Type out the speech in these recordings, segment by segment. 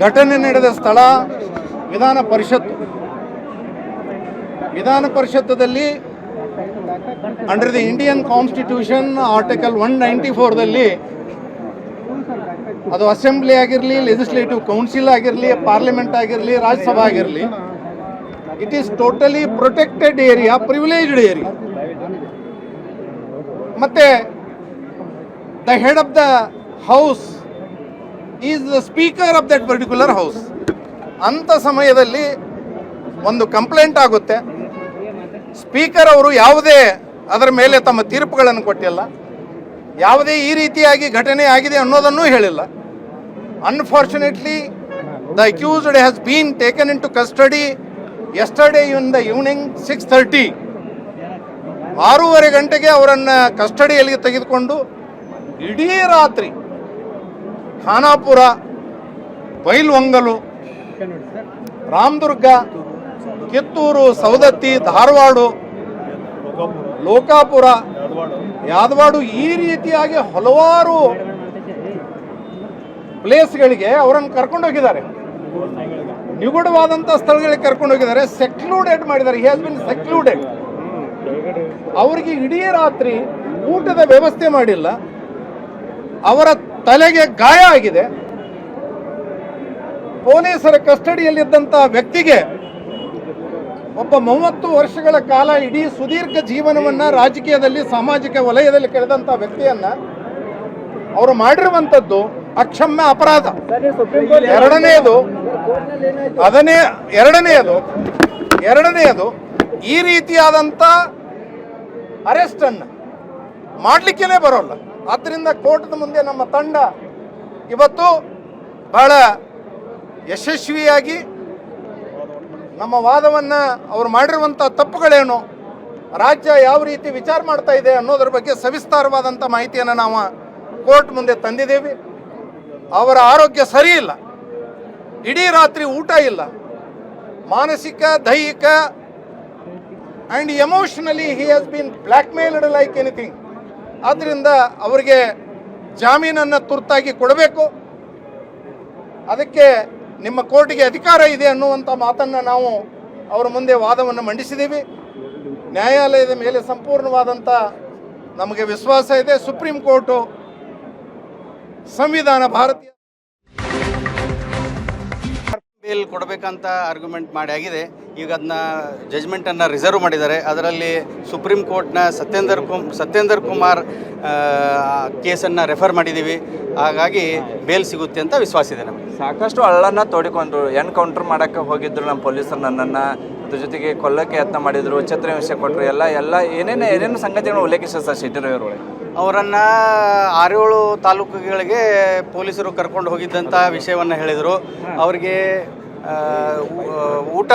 ಘಟನೆ ನಡೆದ ಸ್ಥಳ ವಿಧಾನ ಪರಿಷತ್ ವಿಧಾನ ಪರಿಷತ್ತದಲ್ಲಿ under the Indian constitution article one ninety ಫೋರ್ದಲ್ಲಿ ಅದು ಅಸೆಂಬ್ಲಿ ಆಗಿರಲಿ ಲೆಜಿಸ್ಲೇಟಿವ್ ಕೌನ್ಸಿಲ್ ಆಗಿರಲಿ ಪಾರ್ಲಿಮೆಂಟ್ ಆಗಿರಲಿ, ರಾಜ್ಯಸಭಾ ಆಗಿರಲಿ it is totally protected area privileged area ಮತ್ತೆ the head of the house is the speaker of that particular house ಅಂಥ ಸಮಯದಲ್ಲಿ ಒಂದು ಕಂಪ್ಲೇಂಟ್ ಆಗುತ್ತೆ. ಸ್ಪೀಕರ್ ಅವರು ಯಾವುದೇ ಅದರ ಮೇಲೆ ತಮ್ಮ ತೀರ್ಪುಗಳನ್ನು ಕೊಟ್ಟಿಲ್ಲ. ಯಾವುದೇ ಈ ರೀತಿಯಾಗಿ ಘಟನೆ ಆಗಿದೆ ಅನ್ನೋದನ್ನು ಹೇಳಿಲ್ಲ. Unfortunately the accused has been taken into custody yesterday in the evening six thirty ಆರೂವರೆ ಗಂಟೆಗೆ ಅವರನ್ನು ಕಸ್ಟಡಿಯಲ್ಲಿ ತೆಗೆದುಕೊಂಡು ಇಡೀ ರಾತ್ರಿ ಖಾನಾಪುರ ಬೈಲ್ವಂಗಲು ರಾಮದುರ್ಗ, ಕಿತ್ತೂರು ಸೌದತ್ತಿ ಧಾರವಾಡ, ಲೋಕಾಪುರ, ಯಾದವಾಡು ಈ ರೀತಿಯಾಗಿ ಹಲವಾರು ಪ್ಲೇಸ್ಗಳಿಗೆ ಅವರನ್ನು ಕರ್ಕೊಂಡು ಹೋಗಿದ್ದಾರೆ. ನಿಗೂಢವಾದಂಥ ಸ್ಥಳಗಳಿಗೆ ಕರ್ಕೊಂಡು ಹೋಗಿದ್ದಾರೆ. ಸೆಕ್ಲೂಡೆಡ್ ಮಾಡಿದ್ದಾರೆ. ಹ್ಯಾಸ್ ಬಿನ್ ಸೆಕ್ಲೂಡೆಡ್ ಅವರಿಗೆ ಇಡೀ ರಾತ್ರಿ ಊಟದ ವ್ಯವಸ್ಥೆ ಮಾಡಿಲ್ಲ. ಅವರ ತಲೆಗೆ ಗಾಯ ಆಗಿದೆ. ಪೊಲೀಸರ ಕಸ್ಟಡಿಯಲ್ಲಿದ್ದಂಥ ವ್ಯಕ್ತಿಗೆ ಒಬ್ಬ ಮೂವತ್ತು ವರ್ಷಗಳ ಕಾಲ ಇಡೀ ಸುದೀರ್ಘ ಜೀವನವನ್ನ ರಾಜಕೀಯದಲ್ಲಿ, ಸಾಮಾಜಿಕ ವಲಯದಲ್ಲಿ ಕಳೆದಂಥ ವ್ಯಕ್ತಿಯನ್ನ ಅವರು ಮಾಡಿರುವಂಥದ್ದು ಅಕ್ಷಮ್ಯ ಅಪರಾಧ. ಎರಡನೆಯದು ಅದನ್ನೇ ಎರಡನೆಯದು ಎರಡನೆಯದು ಈ ರೀತಿಯಾದಂಥ ಅರೆಸ್ಟನ್ನು ಮಾಡಲಿಕ್ಕೇ ಬರೋಲ್ಲ. ಆದ್ದರಿಂದ ಕೋರ್ಟ್ದ ಮುಂದೆ ನಮ್ಮ ತಂಡ ಇವತ್ತು ಬಹಳ ಯಶಸ್ವಿಯಾಗಿ ನಮ್ಮ ವಾದವನ್ನು ಅವ್ರು ಮಾಡಿರುವಂಥ ತಪ್ಪುಗಳೇನು, ರಾಜ್ಯ ಯಾವ ರೀತಿ ವಿಚಾರ ಮಾಡ್ತಾ ಇದೆ ಅನ್ನೋದ್ರ ಬಗ್ಗೆ ಸವಿಸ್ತಾರವಾದಂಥ ಮಾಹಿತಿಯನ್ನು ನಾವು ಕೋರ್ಟ್ ಮುಂದೆ ತಂದಿದ್ದೇವೆ. ಅವರ ಆರೋಗ್ಯ ಸರಿ ಇಲ್ಲ. ಇಡೀ ರಾತ್ರಿ ಊಟ ಇಲ್ಲ. ಮಾನಸಿಕ, ದೈಹಿಕ and emotionally he has been blackmailed like anything ಆದ್ದರಿಂದ ಅವರಿಗೆ ಜಾಮೀನನ್ನು ತುರ್ತಾಗಿ ಕೊಡಬೇಕು. ಅದಕ್ಕೆ ನಿಮ್ಮ ಕೋರ್ಟಿಗೆ ಅಧಿಕಾರ ಇದೆ ಅನ್ನುವಂಥ ಮಾತನ್ನು ನಾವು ಅವರ ಮುಂದೆ ವಾದವನ್ನು ಮಂಡಿಸಿದ್ದೀವಿ ನ್ಯಾಯಾಲಯದ ಮೇಲೆ ಸಂಪೂರ್ಣವಾದಂಥ ನಮಗೆ ವಿಶ್ವಾಸ ಇದೆ. ಸುಪ್ರೀಂ ಕೋರ್ಟು ಸಂವಿಧಾನ ಭಾರತೀಯ ಬೇಲ್ ಕೊಡಬೇಕಂತ ಆರ್ಗ್ಯುಮೆಂಟ್ ಮಾಡಿ ಆಗಿದೆ. ಈಗ ಅದನ್ನ ಜಜ್ಮೆಂಟನ್ನು ರಿಸರ್ವ್ ಮಾಡಿದ್ದಾರೆ. ಅದರಲ್ಲಿ ಸುಪ್ರೀಂ ಕೋರ್ಟ್ನ ಸತ್ಯೇಂದರ್ ಕುಮ್, ಸತ್ಯೇಂದರ್ ಕುಮಾರ್ ಕೇಸನ್ನು ರೆಫರ್ ಮಾಡಿದ್ದೀವಿ. ಹಾಗಾಗಿ ಬೇಲ್ ಸಿಗುತ್ತೆ ಅಂತ ವಿಶ್ವಾಸ ಇದೆ ನಮಗೆ. ಸಾಕಷ್ಟು ಹಳ್ಳನ್ನ ತೋಡಿಕೊಂಡ್ರು. ಎನ್ಕೌಂಟರ್ ಮಾಡಕ್ಕೆ ಹೋಗಿದ್ರು ನಮ್ಮ ಪೊಲೀಸರು ನನ್ನನ್ನು. ಅದ್ರ ಜೊತೆಗೆ ಕೊಲ್ಲಕ್ಕೆ ಯತ್ನ ಮಾಡಿದ್ರು ಛತ್ರ ವಿಷಯ ಕೊಟ್ಟರು ಎಲ್ಲ ಎಲ್ಲ ಏನೇನು ಏನೇನು ಸಂಗತಿಗಳನ್ನು ಉಲ್ಲೇಖಿಸ ಸರ್ ಶೆಟ್ಟಿರವರೊಳಗೆ ಅವರನ್ನು ಆರೇಳು ತಾಲೂಕುಗಳಿಗೆ ಪೊಲೀಸರು ಕರ್ಕೊಂಡು ಹೋಗಿದ್ದಂಥ ವಿಷಯವನ್ನು ಹೇಳಿದರು. ಅವರಿಗೆ ಊಟ,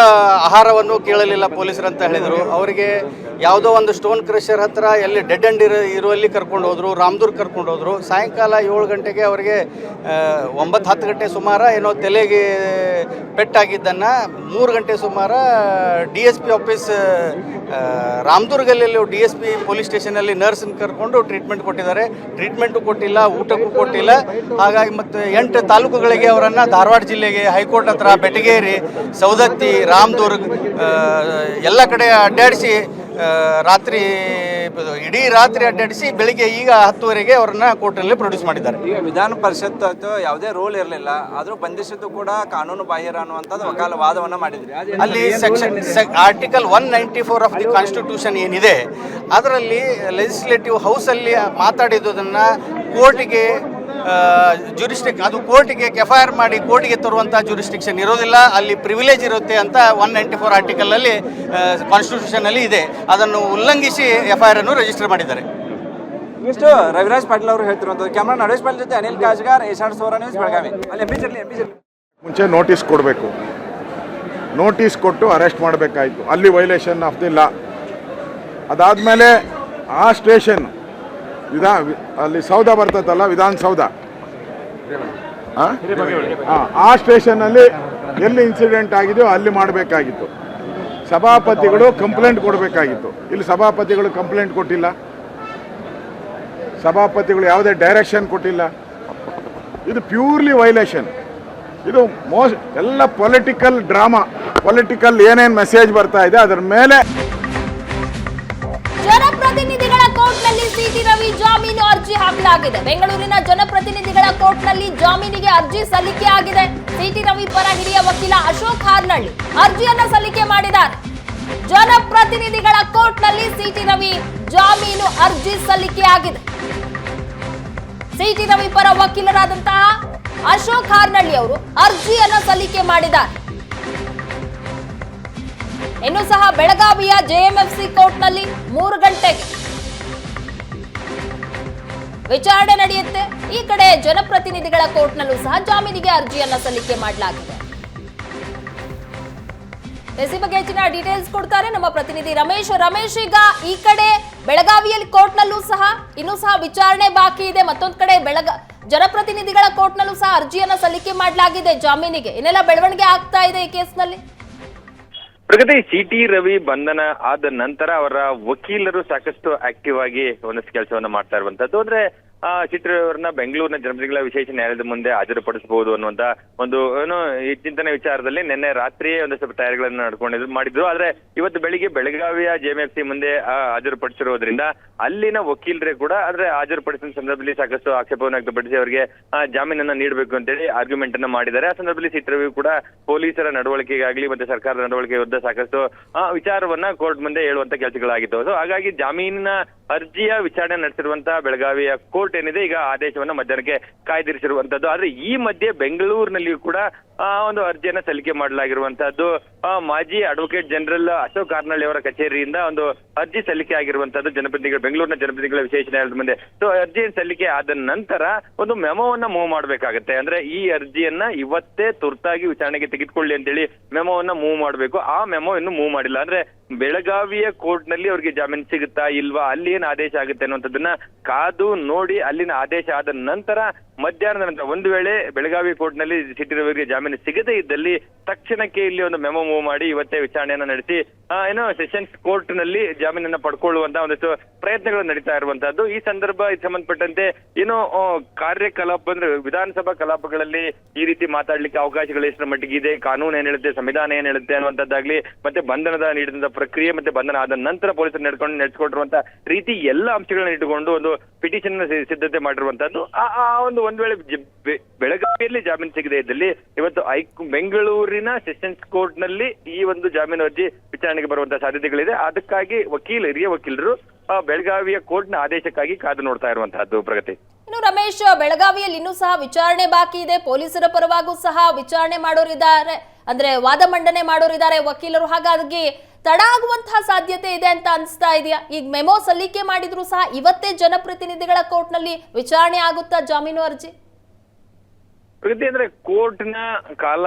ಆಹಾರವನ್ನು ಕೇಳಲಿಲ್ಲ ಪೊಲೀಸರು ಅಂತ ಹೇಳಿದರು. ಅವರಿಗೆ ಯಾವುದೋ ಒಂದು ಸ್ಟೋನ್ ಕ್ರಷರ್ ಹತ್ರ ಎಲ್ಲಿ ಡೆಡ್ ಅಂಡ್ ಇರೋ ಇರುವಲ್ಲಿ ಕರ್ಕೊಂಡು ಹೋದರು ರಾಮದುರ್ಗ್ ಕರ್ಕೊಂಡು ಹೋದರು. ಸಾಯಂಕಾಲ ಏಳು ಗಂಟೆಗೆ ಅವರಿಗೆ ಒಂಬತ್ತು ಹತ್ತು ಗಂಟೆ ಸುಮಾರು ಏನೋ ತಲೆಗೆ ಪೆಟ್ಟಾಗಿದ್ದನ್ನು ಮೂರು ಗಂಟೆ ಸುಮಾರು ಡಿ ಎಸ್ ಪಿ ಆಫೀಸ್ ರಾಮದುರ್ಗಲ್ಲಿ ಡಿ ಎಸ್ ಪಿ ಪೊಲೀಸ್ ಸ್ಟೇಷನಲ್ಲಿ ನರ್ಸನ್ನು ಕರ್ಕೊಂಡು ಟ್ರೀಟ್ಮೆಂಟ್ ಕೊಟ್ಟಿದ್ದಾರೆ. ಟ್ರೀಟ್ಮೆಂಟು ಕೊಟ್ಟಿಲ್ಲ, ಊಟಕ್ಕೂ ಕೊಟ್ಟಿಲ್ಲ. ಹಾಗಾಗಿ ಮತ್ತು ಎಂಟು ತಾಲೂಕುಗಳಿಗೆ ಅವರನ್ನು ಧಾರವಾಡ ಜಿಲ್ಲೆಗೆ ಹೈಕೋರ್ಟ್ ಹತ್ರ ಬೆಟಗೇರಿ ಸೌದತ್ತಿ ರಾಮದುರ್ಗ್ ಎಲ್ಲ ಕಡೆ ಅಡ್ಡಾಡಿಸಿ ರಾತ್ರಿ ಇದು ಇಡೀ ರಾತ್ರಿ ಅಡ್ಡಾಡಿಸಿ ಬೆಳಿಗ್ಗೆ ಈಗ ಹತ್ತುವರೆಗೆ ಅವರನ್ನು ಕೋರ್ಟಲ್ಲಿ ಪ್ರೊಡ್ಯೂಸ್ ಮಾಡಿದ್ದಾರೆ. ಈಗ ವಿಧಾನ ಪರಿಷತ್ ಅಥವಾ ಯಾವುದೇ ರೋಲ್ ಇರಲಿಲ್ಲ. ಆದರೂ ಬಂಧಿಸಿದ್ದು ಕೂಡ ಕಾನೂನು ಬಾಹಿರ ಅನ್ನುವಂಥದ್ದು ವಕಾಲ ವಾದವನ್ನು ಮಾಡಿದ್ರಿ ಅಲ್ಲಿ section article one ninety four of the constitution ಏನಿದೆ ಅದರಲ್ಲಿ ಲೆಜಿಸ್ಲೇಟಿವ್ ಹೌಸಲ್ಲಿ ಮಾತಾಡಿದ್ದನ್ನು ಕೋರ್ಟಿಗೆ ಜುರಿಸ್ಟಿಕ್ ಅದು ಕೋರ್ಟಿಗೆ ಎಫ್ ಐ ಆರ್ ಮಾಡಿ ಕೋರ್ಟಿಗೆ ತರುವಂಥ ಜುರಿಸ್ಟಿಕ್ಷನ್ ಇರೋದಿಲ್ಲ. ಅಲ್ಲಿ ಪ್ರಿವಿಲೇಜ್ ಇರುತ್ತೆ ಅಂತ ಒನ್ ನೈಂಟಿ ಫೋರ್ ಆರ್ಟಿಕಲಲ್ಲಿ ಕಾನ್ಸ್ಟಿಟ್ಯೂಷನಲ್ಲಿ ಇದೆ. ಅದನ್ನು ಉಲ್ಲಂಘಿಸಿ ಎಫ್ ಐ ಆರ್ ಅನ್ನು ರಿಜಿಸ್ಟರ್ ಮಾಡಿದ್ದಾರೆ. ಇಷ್ಟು ರವಿರಾಜ್ ಪಾಟೀಲ್ ಅವರು ಹೇಳ್ತಿರುವಂಥದ್ದು ಕ್ಯಾಮ್ರಾ ನರೇಶ್ ಪಾಟೀಲ್ ಜೊತೆ ಅನಿಲ್ ಕಾಜ್ಗಾರ್ ಏಷಾಡ್ ಸೋರ ನ್ಯೂಸ್ ಬೆಳಗಾವಿ. ಅಲ್ಲಿ ಮುಂಚೆ ನೋಟಿಸ್ ಕೊಡಬೇಕು. ನೋಟಿಸ್ ಕೊಟ್ಟು ಅರೆಸ್ಟ್ ಮಾಡಬೇಕಾಯಿತು. ಅಲ್ಲಿ ವೈಲೇಷನ್ ಆಫ್ ದಿ ಲಾ ಅದಾದಮೇಲೆ ಆ ಸ್ಟೇಷನ್ ವಿಧಾ ಅಲ್ಲಿ ಸೌಧ ಬರ್ತದಲ್ಲ ವಿಧಾನಸೌಧ ಆ? ಸ್ಟೇಷನ್ನಲ್ಲಿ ಎಲ್ಲಿ ಇನ್ಸಿಡೆಂಟ್ ಆಗಿದೆಯೋ ಅಲ್ಲಿ ಮಾಡಬೇಕಾಗಿತ್ತು. ಸಭಾಪತಿಗಳು ಕಂಪ್ಲೇಂಟ್ ಕೊಡಬೇಕಾಗಿತ್ತು. ಇಲ್ಲಿ ಸಭಾಪತಿಗಳು ಕಂಪ್ಲೇಂಟ್ ಕೊಟ್ಟಿಲ್ಲ. ಸಭಾಪತಿಗಳು ಯಾವುದೇ ಡೈರೆಕ್ಷನ್ ಕೊಟ್ಟಿಲ್ಲ. ಇದು ಪ್ಯೂರ್ಲಿ ವೈಲೇಷನ್ ಇದು ಮೋಸ್ಟ್ ಎಲ್ಲ ಪೊಲಿಟಿಕಲ್ ಡ್ರಾಮಾ ಪೊಲಿಟಿಕಲ್ ಏನೇನು ಮೆಸೇಜ್ ಬರ್ತಾ ಇದೆ, ಅದರ ಮೇಲೆ ಹಾಕಲಾಗಿದೆ ಬೆಂಗಳೂರಿನ ಜನಪ್ರತಿನಿಧಿಗಳ ಕೋರ್ಟ್ನಲ್ಲಿ ಜಾಮೀನಿಗೆ ಅರ್ಜಿ ಸಲ್ಲಿಕೆ ಆಗಿದೆ. ಸಿಟಿ ರವಿ ಪರ ಹಿರಿಯ ವಕೀಲ ಅಶೋಕ್ ಹಾರ್ನಳ್ಳಿ ಅರ್ಜಿಯನ್ನ ಸಲ್ಲಿಕೆ ಮಾಡಿದ್ದಾರೆ. ಜನಪ್ರತಿನಿಧಿಗಳ ಕೋರ್ಟ್ನಲ್ಲಿ ಸಿಟಿ ರವಿ ಜಾಮೀನು ಅರ್ಜಿ ಸಲ್ಲಿಕೆ ಆಗಿದೆ. ಸಿಟಿ ರವಿ ಪರ ವಕೀಲರಾದಂತಹ ಅಶೋಕ್ ಹಾರ್ನಳ್ಳಿ ಅವರು ಅರ್ಜಿಯನ್ನ ಸಲ್ಲಿಕೆ ಮಾಡಿದ್ದಾರೆ. ಇನ್ನು ಸಹ ಬೆಳಗಾವಿಯ ಜೆಎಂಎಫ್ಸಿ ಕೋರ್ಟ್ನಲ್ಲಿ ಮೂರು ಗಂಟೆಗೆ ವಿಚಾರಣೆ ನಡೆಯುತ್ತೆ. ಈ ಕಡೆ ಜನಪ್ರತಿನಿಧಿಗಳ ಕೋರ್ಟ್ನಲ್ಲೂ ಸಹ ಜಾಮೀನಿಗೆ ಅರ್ಜಿಯನ್ನ ಸಲ್ಲಿಕೆ ಮಾಡಲಾಗಿದೆ. ಎಸಿ ಬಗ್ಗೆ ಹೆಚ್ಚಿನ ಡೀಟೇಲ್ಸ್ ಕೊಡ್ತಾರೆ. ನಮ್ಮ ಪ್ರತಿನಿಧಿ ರಮೇಶ್. ರಮೇಶ್, ಈಗ ಈ ಕಡೆ ಬೆಳಗಾವಿಯಲ್ಲಿ ಕೋರ್ಟ್ನಲ್ಲೂ ಸಹ ಇನ್ನೂ ಸಹ ವಿಚಾರಣೆ ಬಾಕಿ ಇದೆ. ಮತ್ತೊಂದ್ ಕಡೆ ಬೆಳಗ, ಜನಪ್ರತಿನಿಧಿಗಳ ಕೋರ್ಟ್ನಲ್ಲೂ ಸಹ ಅರ್ಜಿಯನ್ನ ಸಲ್ಲಿಕೆ ಮಾಡಲಾಗಿದೆ ಜಾಮೀನಿಗೆ. ಇನ್ನೆಲ್ಲ ಬೆಳವಣಿಗೆ ಆಗ್ತಾ ಇದೆ ಈ ಕೇಸ್ನಲ್ಲಿ? ಪ್ರಗತಿ ಸಿಟಿ ರವಿ ಬಂಧನ ಆದ ನಂತರ ಅವರ ವಕೀಲರು ಸಾಕಷ್ಟು ಆಕ್ಟಿವ್ ಆಗಿ ಒಂದಷ್ಟು ಕೆಲಸವನ್ನ ಮಾಡ್ತಾ ಇರುವಂತದ್ದು. ಅಂದ್ರೆ ಅವರನ್ನ ಬೆಂಗಳೂರಿನ ಜನಪ್ರತಿಗಳ ವಿಶೇಷ ನ್ಯಾಯಾಲಯದ ಮುಂದೆ ಹಾಜರುಪಡಿಸಬಹುದು ಅನ್ನುವಂತ ಒಂದು ಏನು ಈ ಚಿಂತನೆ ವಿಚಾರದಲ್ಲಿ ನಿನ್ನೆ ರಾತ್ರಿಯೇ ಒಂದಷ್ಟು ತಯಾರಿಗಳನ್ನ ನಡ್ಕೊಂಡಿದ್ರು ಮಾಡಿದ್ರು. ಆದ್ರೆ ಇವತ್ತು ಬೆಳಿಗ್ಗೆ ಬೆಳಗಾವಿಯ ಜೆಎಂಎಫ್ಸಿ ಮುಂದೆ ಆ, ಹಾಜರುಪಡಿಸಿರೋದ್ರಿಂದ ಅಲ್ಲಿನ ವಕೀಲರೇ ಕೂಡ ಆದ್ರೆ ಹಾಜರುಪಡಿಸಿದ ಸಂದರ್ಭದಲ್ಲಿ ಸಾಕಷ್ಟು ಆಕ್ಷೇಪವನ್ನು ವ್ಯಕ್ತಪಡಿಸಿ ಅವರಿಗೆ ಜಾಮೀನನ್ನ ನೀಡಬೇಕು ಅಂತೇಳಿ ಆರ್ಗ್ಯುಮೆಂಟ್ ಅನ್ನ ಮಾಡಿದ್ದಾರೆ. ಆ ಸಂದರ್ಭದಲ್ಲಿ ಚಿತ್ರವಿ ರವಿ ಕೂಡ ಪೊಲೀಸರ ನಡವಳಿಕೆಗಾಗ್ಲಿ ಮತ್ತೆ ಸರ್ಕಾರದ ನಡವಳಿಕೆ ವಿರುದ್ಧ ಸಾಕಷ್ಟು ವಿಚಾರವನ್ನ ಕೋರ್ಟ್ ಮುಂದೆ ಹೇಳುವಂತ ಕೆಲಸಗಳಾಗಿತ್ತು ಸೊ ಹಾಗಾಗಿ ಜಾಮೀನಿನ ಅರ್ಜಿಯ ವಿಚಾರಣೆ ನಡೆಸಿರುವಂತಹ ಬೆಳಗಾವಿಯ ಕೋರ್ಟ್ ಏನಿದೆ, ಈಗ ಆದೇಶವನ್ನ ಮಧ್ಯಾಹ್ನಕ್ಕೆ ಕಾಯ್ದಿರಿಸಿರುವಂತದ್ದು. ಆದ್ರೆ ಈ ಮಧ್ಯೆ ಬೆಂಗಳೂರಿನಲ್ಲಿಯೂ ಕೂಡ, ಆ, ಒಂದು ಅರ್ಜಿಯನ್ನ ಸಲ್ಲಿಕೆ ಮಾಡಲಾಗಿರುವಂತಹದ್ದು. ಮಾಜಿ ಅಡ್ವೊಕೇಟ್ ಜನರಲ್ ಅಶೋಕ್ ಕಾರ್ನಳ್ಳಿ ಅವರ ಕಚೇರಿಯಿಂದ ಒಂದು ಅರ್ಜಿ ಸಲ್ಲಿಕೆ ಆಗಿರುವಂತದ್ದು ಜನಪ್ರತಿನಿಧಿಗಳು, ಬೆಂಗಳೂರಿನ ಜನಪ್ರತಿನಿಧಿಗಳ ವಿಶೇಷ ನ್ಯಾಯಾಲಯದ ಮುಂದೆ. ಸೊ ಅರ್ಜಿ ಸಲ್ಲಿಕೆ ಆದ ನಂತರ ಒಂದು ಮೆಮೋವನ್ನ ಮೂವ್ ಮಾಡಬೇಕಾಗತ್ತೆ. ಅಂದ್ರೆ ಈ ಅರ್ಜಿಯನ್ನ ಇವತ್ತೇ ತುರ್ತಾಗಿ ವಿಚಾರಣೆಗೆ ತೆಗೆದುಕೊಳ್ಳಿ ಅಂತೇಳಿ ಮೆಮೋವನ್ನ ಮೂವ್ ಮಾಡಬೇಕು. ಆ ಮೆಮೋ ಇನ್ನು ಮೂವ್ ಮಾಡಿಲ್ಲ. ಅಂದ್ರೆ ಬೆಳಗಾವಿಯ ಕೋರ್ಟ್ನಲ್ಲಿ ಅವ್ರಿಗೆ ಜಾಮೀನು ಸಿಗುತ್ತಾ ಇಲ್ವಾ? ಅಲ್ಲಿ ಏನ್ ಆದೇಶ ಆಗುತ್ತೆ ಅನ್ನುವಂಥದ್ದನ್ನ ಕಾದು ನೋಡಿ ಅಲ್ಲಿನ ಆದೇಶ ಆದ ನಂತರ ಮಧ್ಯಾಹ್ನದ ನಂತರ ಒಂದು ವೇಳೆ ಬೆಳಗಾವಿ ಕೋರ್ಟ್ನಲ್ಲಿ ಸಿಟ್ಟಿರುವವರಿಗೆ ಜಾಮೀನು ಸಿಗದೇ ಇದ್ದಲ್ಲಿ ತಕ್ಷಣಕ್ಕೆ ಇಲ್ಲಿ ಒಂದು ಮೆಮೊ ಮೂವ್ ಮಾಡಿ ಇವತ್ತೇ ವಿಚಾರಣೆಯನ್ನ ನಡೆಸಿ ಏನೋ ಸೆಷನ್ಸ್ ಕೋರ್ಟ್ನಲ್ಲಿ ಜಾಮೀನನ್ನ ಪಡ್ಕೊಳ್ಳುವಂತ ಒಂದಷ್ಟು ಪ್ರಯತ್ನಗಳು ನಡೀತಾ ಇರುವಂತಹದ್ದು. ಈ ಸಂದರ್ಭ ಸಂಬಂಧಪಟ್ಟಂತೆ ಏನೋ ಕಾರ್ಯಕಲಾಪ ಅಂದ್ರೆ ವಿಧಾನಸಭಾ ಕಲಾಪಗಳಲ್ಲಿ ಈ ರೀತಿ ಮಾತಾಡ್ಲಿಕ್ಕೆ ಅವಕಾಶಗಳು ಎಷ್ಟರ ಮಟ್ಟಿಗೆ ಇದೆ, ಕಾನೂನು ಏನ್ ಹೇಳುತ್ತೆ, ಸಂವಿಧಾನ ಏನ್ ಹೇಳುತ್ತೆ ಅನ್ನುವಂಥದ್ದಾಗ್ಲಿ, ಮತ್ತೆ ಬಂಧನದ ನೀಡಿದಂತ ಪ್ರಕ್ರಿಯೆ, ಮತ್ತೆ ಬಂಧನ ಆದ ನಂತರ ಪೊಲೀಸರು ನಡ್ಕೊಂಡು ನಡೆಸಿಕೊಟ್ಟಿರುವಂತ ರೀತಿ ಎಲ್ಲ ಅಂಶಗಳನ್ನ ಇಟ್ಟುಕೊಂಡು ಒಂದು ಪಿಟಿಷನ್ ಸಿದ್ಧತೆ ಮಾಡಿರುವಂತದ್ದು ಆ ಒಂದು ಒಂದ್ ವೇಳೆ ಬೆಳಗಾವಿಯಲ್ಲಿ ಜಾಮೀನು ಸಿಗದೆ ಇದ್ದಲ್ಲಿ ಇವತ್ತು ಐ ಬೆಂಗಳೂರಿನ ಸೆಷನ್ಸ್ ಕೋರ್ಟ್ನಲ್ಲಿ ಈ ಒಂದು ಜಾಮೀನು ಅರ್ಜಿ ವಿಚಾರಣೆಗೆ ಬರುವಂತಹ ಸಾಧ್ಯತೆಗಳಿದೆ. ಅದಕ್ಕಾಗಿ ವಕೀಲ, ಹಿರಿಯ ವಕೀಲರು ಬೆಳಗಾವಿಯ ಕೋರ್ಟ್ನ ಆದೇಶಕ್ಕಾಗಿ ಕಾದು ನೋಡ್ತಾ ಇರುವಂತಹದ್ದು ಪ್ರಗತಿ. ಇನ್ನು ರಮೇಶ್, ಬೆಳಗಾವಿಯಲ್ಲಿ ಇನ್ನೂ ಸಹ ವಿಚಾರಣೆ ಬಾಕಿ ಇದೆ. ಪೊಲೀಸರ ಪರವಾಗೂ ಸಹ ವಿಚಾರಣೆ ಮಾಡೋರಿದ್ದಾರೆ. ಅಂದ್ರೆ ವಾದ ಮಂಡನೆ ಮಾಡೋರಿದ್ದಾರೆ ವಕೀಲರು. ಹಾಗಾಗಿ ತಡ ಆಗುವಂತಹ ಸಾಧ್ಯತೆ ಇದೆ ಅಂತ ಅನಿಸ್ತಾ ಇದೆಯಾ? ಈಗ ಮೆಮೋ ಸಲ್ಲಿಕೆ ಮಾಡಿದ್ರು ಸಹ ಇವತ್ತೇ ಜನಪ್ರತಿನಿಧಿಗಳ ಕೋರ್ಟ್ನಲ್ಲಿ ವಿಚಾರಣೆ ಆಗುತ್ತಾ ಜಾಮೀನು ಅರ್ಜಿ? ಪ್ರಗತಿ ಅಂದ್ರೆ ಕೋರ್ಟ್ನ ಕಾಲ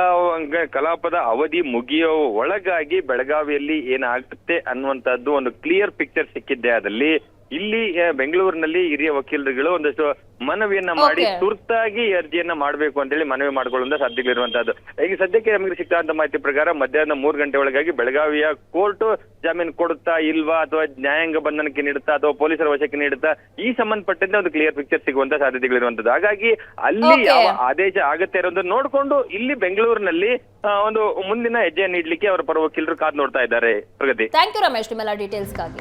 ಕಲಾಪದ ಅವಧಿ ಮುಗಿಯೋ ಒಳಗಾಗಿ ಬೆಳಗಾವಿಯಲ್ಲಿ ಏನಾಗುತ್ತೆ ಅನ್ನುವಂತದ್ದು ಒಂದು ಕ್ಲಿಯರ್ ಪಿಕ್ಚರ್ ಸಿಕ್ಕಿದ್ದೆ ಅದಲ್ಲಿ ಇಲ್ಲಿ ಆ, ಬೆಂಗಳೂರಿನಲ್ಲಿ ಹಿರಿಯ ವಕೀಲರುಗಳು ಒಂದಷ್ಟು ಮನವಿಯನ್ನ ಮಾಡಿ Okay. ತುರ್ತಾಗಿ ಅರ್ಜಿಯನ್ನ ಮಾಡಬೇಕು ಅಂತೇಳಿ ಮನವಿ ಮಾಡಿಕೊಳ್ಳುವಂತ ಸಾಧ್ಯಗಳಿರುವಂತಹದ್ದು ಈಗ ಸದ್ಯಕ್ಕೆ ನಮಗೆ ಸಿಕ್ಕಂತ ಮಾಹಿತಿ ಪ್ರಕಾರ ಮಧ್ಯಾಹ್ನ ಮೂರು ಗಂಟೆ ಒಳಗಾಗಿ ಬೆಳಗಾವಿಯ ಕೋರ್ಟ್ ಜಾಮೀನು ಕೊಡುತ್ತಾ ಇಲ್ವಾ ಅಥವಾ ನ್ಯಾಯಾಂಗ ಬಂಧನಕ್ಕೆ ನೀಡುತ್ತಾ ಅಥವಾ ಪೊಲೀಸರ ವಶಕ್ಕೆ ನೀಡುತ್ತಾ ಈ ಸಂಬಂಧಪಟ್ಟಂತೆ ಒಂದು ಕ್ಲಿಯರ್ ಪಿಕ್ಚರ್ ಸಿಗುವಂತ ಸಾಧ್ಯತೆಗಳಿರುವಂತದ್ದು. ಹಾಗಾಗಿ ಅಲ್ಲಿ Okay. ಯಾವ ಆದೇಶ ಆಗತ್ತೆ ಇರೋದನ್ನ ನೋಡ್ಕೊಂಡು ಇಲ್ಲಿ ಬೆಂಗಳೂರಿನಲ್ಲಿ ಆ, ಒಂದು ಮುಂದಿನ ಹೆಜ್ಜೆಯನ್ನು ಇಡ್ಲಿಕ್ಕೆ ಅವರ ಪರ ವಕೀಲರು ಕಾದು ನೋಡ್ತಾ ಇದ್ದಾರೆ. ಪ್ರಗತಿ. ಥ್ಯಾಂಕ್ ಯು ರಮೇಶ್ ನಿಮ್ಮೆಲ್ಲ ಡೀಟೇಲ್ಸ್ಗಾಗಿ